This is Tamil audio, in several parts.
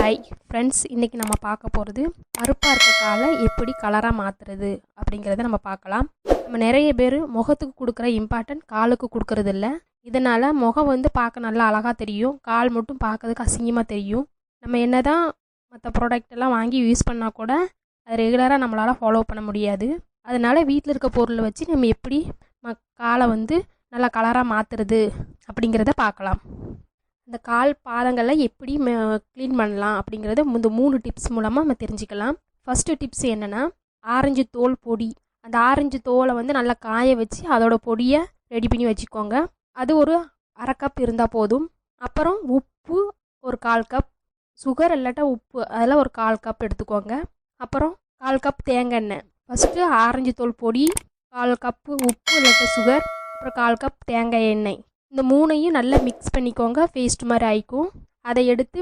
ஹாய் ஃப்ரெண்ட்ஸ் இன்றைக்கி நம்ம பார்க்க போகிறது கருப்பாக இருக்க காலை எப்படி கலராக மாற்றுறது அப்படிங்கிறத நம்ம பார்க்கலாம். நம்ம நிறைய பேர் முகத்துக்கு கொடுக்குற இம்பார்ட்டன்ட் காலுக்கு கொடுக்கறது இல்லை. இதனால் முகம் வந்து பார்க்க நல்லா அழகாக தெரியும். கால் மட்டும் பார்க்கறதுக்கு அசிங்கமாக தெரியும். நம்ம என்ன தான் மற்ற ப்ராடக்ட் எல்லாம் வாங்கி யூஸ் பண்ணால் கூட அது ரெகுலராக நம்மளால் ஃபாலோ பண்ண முடியாது. அதனால் வீட்டில் இருக்க பொருளை வச்சு நம்ம எப்படி ம காலை வந்து நல்லா கலராக மாற்றுறது அப்படிங்கிறத பார்க்கலாம். இந்த கால் பாதங்களை எப்படி க்ளீன் பண்ணலாம் அப்படிங்கிறத இந்த மூணு டிப்ஸ் மூலமாக நம்ம தெரிஞ்சுக்கலாம். ஃபஸ்ட்டு டிப்ஸ் என்னென்னா ஆரஞ்சு தோல் பொடி. அந்த ஆரஞ்சு தோலை வந்து நல்லா காய வச்சு அதோட பொடியை ரெடி பண்ணி வச்சுக்கோங்க. அது ஒரு அரை கப் இருந்தால் போதும். அப்புறம் உப்பு ஒரு கால் கப் சுகர் இல்லாட்டா உப்பு. அதெல்லாம் ஒரு கால் கப் எடுத்துக்கோங்க. அப்புறம் கால் கப் தேங்காய் எண்ணெய். ஃபஸ்ட்டு ஆரஞ்சு தோல் பொடி கால் கப்பு உப்பு இல்லாட்டா சுகர் அப்புறம் கால் கப் தேங்காய் எண்ணெய். இந்த மூணையும் நல்லா மிக்ஸ் பண்ணிக்கோங்க. பேஸ்ட் மாதிரி ஆயிக்கும். அதை எடுத்து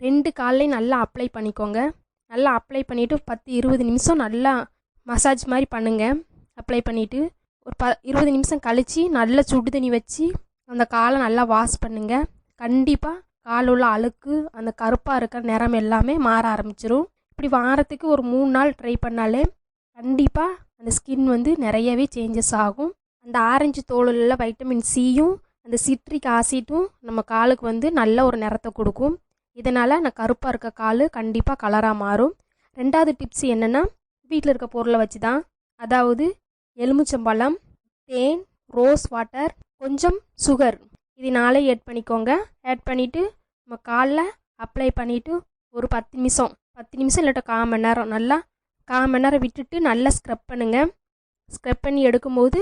ரெண்டு கால்லையும் நல்லா அப்ளை பண்ணிக்கோங்க. நல்லா அப்ளை பண்ணிவிட்டு பத்து இருபது நிமிஷம் நல்லா மசாஜ் மாதிரி பண்ணுங்கள் அப்ளை பண்ணிவிட்டு ஒரு ப இருபது நிமிஷம் கழித்து நல்லா சுடு தண்ணி வச்சு அந்த காலை நல்லா வாஷ் பண்ணுங்கள் கண்டிப்பாக கால் உள்ள அழுக்கு அந்த கருப்பாக இருக்கிற நிறம் எல்லாமே மாற ஆரம்பிச்சிரும். இப்படி வாரத்துக்கு ஒரு மூணு நாள் ட்ரை பண்ணாலே கண்டிப்பாக அந்த ஸ்கின் வந்து நிறையவே சேஞ்சஸ் ஆகும். அந்த ஆரஞ்சு தோலில் வைட்டமின் சியும் அந்த சிட்ரிக் ஆசிட்டும் நம்ம காலுக்கு வந்து நல்ல ஒரு நிறத்தை கொடுக்கும். இதனால் நான் கருப்பாக இருக்க கால் கண்டிப்பாக கலராக மாறும். ரெண்டாவது டிப்ஸ் என்னென்னா வீட்டில் இருக்க பொருளை வச்சு தான் அதாவது எலுமிச்சம்பழம் தேன் ரோஸ் வாட்டர் கொஞ்சம் சுகர் இது நாளே ஆட் பண்ணிக்கோங்க. ஆட் பண்ணிவிட்டு நம்ம காலில் அப்ளை பண்ணிவிட்டு ஒரு பத்து நிமிஷம். பத்து நிமிஷம் இல்லாட்ட கால் மணி நேரம். நல்லா கால் மணி நேரம் விட்டுட்டு நல்லா ஸ்க்ரப் பண்ணுங்கள் ஸ்க்ரப் பண்ணி எடுக்கும்போது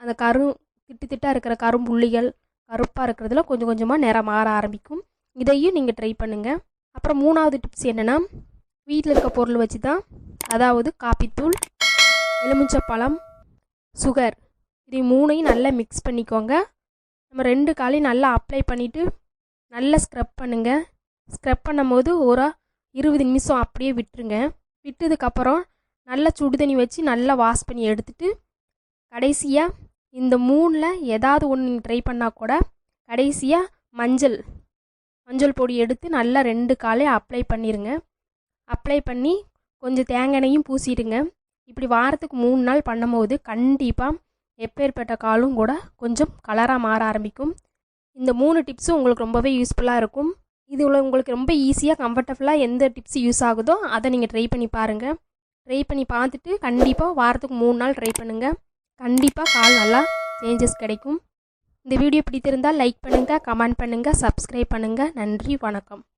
அந்த கரு திட்டு திட்டாக இருக்கிற கரும்புள்ளிகள் கருப்பாக இருக்கிறதுல கொஞ்சம் கொஞ்சமாக நிறம் மாற ஆரம்பிக்கும். இதையும் நீங்கள் ட்ரை பண்ணுங்கள் அப்புறம் மூணாவது டிப்ஸ் என்னென்னா வீட்டில் இருக்க பொருள் வச்சு தான் அதாவது காப்பித்தூள் எலுமிச்சப்பழம் சுகர் இதை மூணையும் நல்லா மிக்ஸ் பண்ணிக்கோங்க. நம்ம ரெண்டு காலையும் நல்லா அப்ளை பண்ணிவிட்டு நல்லா ஸ்க்ரப் பண்ணுங்கள் ஸ்க்ரப் பண்ணும்போது ஒரு இருபது நிமிஷம் அப்படியே விட்டுருங்க. விட்டதுக்கப்புறம் நல்லா சுடு தண்ணி வச்சு நல்லா வாஷ் பண்ணி எடுத்துட்டு கடைசியாக இந்த மூணில் ஏதாவது ஒன்று நீங்கள் ட்ரை பண்ணால் கூட கடைசியாக மஞ்சள் மஞ்சள் பொடி எடுத்து நல்லா ரெண்டு காலையும் அப்ளை பண்ணிடுங்க அப்ளை பண்ணி கொஞ்சம் தேங்காயையும் பூசிடுங்க. இப்படி வாரத்துக்கு மூணு நாள் பண்ணும்போது கண்டிப்பாக எப்பேற்பட்ட காலும் கூட கொஞ்சம் கலராக மாற ஆரம்பிக்கும். இந்த மூணு டிப்ஸும் உங்களுக்கு ரொம்பவே யூஸ்ஃபுல்லாக இருக்கும். இது உங்களுக்கு ரொம்ப ஈஸியாக கம்ஃபர்டபுளாக எந்த டிப்ஸ் யூஸ் ஆகுதோ அதை நீங்கள் ட்ரை பண்ணி பாருங்கள் ட்ரை பண்ணி பார்த்துட்டு கண்டிப்பாக வாரத்துக்கு மூணு நாள் ட்ரை பண்ணுங்கள் கண்டிப்பாக கால் நல்லா சேஞ்சஸ் கிடைக்கும். இந்த வீடியோ பிடித்திருந்தால் லைக் பண்ணுங்கள் கமெண்ட் பண்ணுங்கள் சப்ஸ்கிரைப் பண்ணுங்கள் நன்றி வணக்கம்.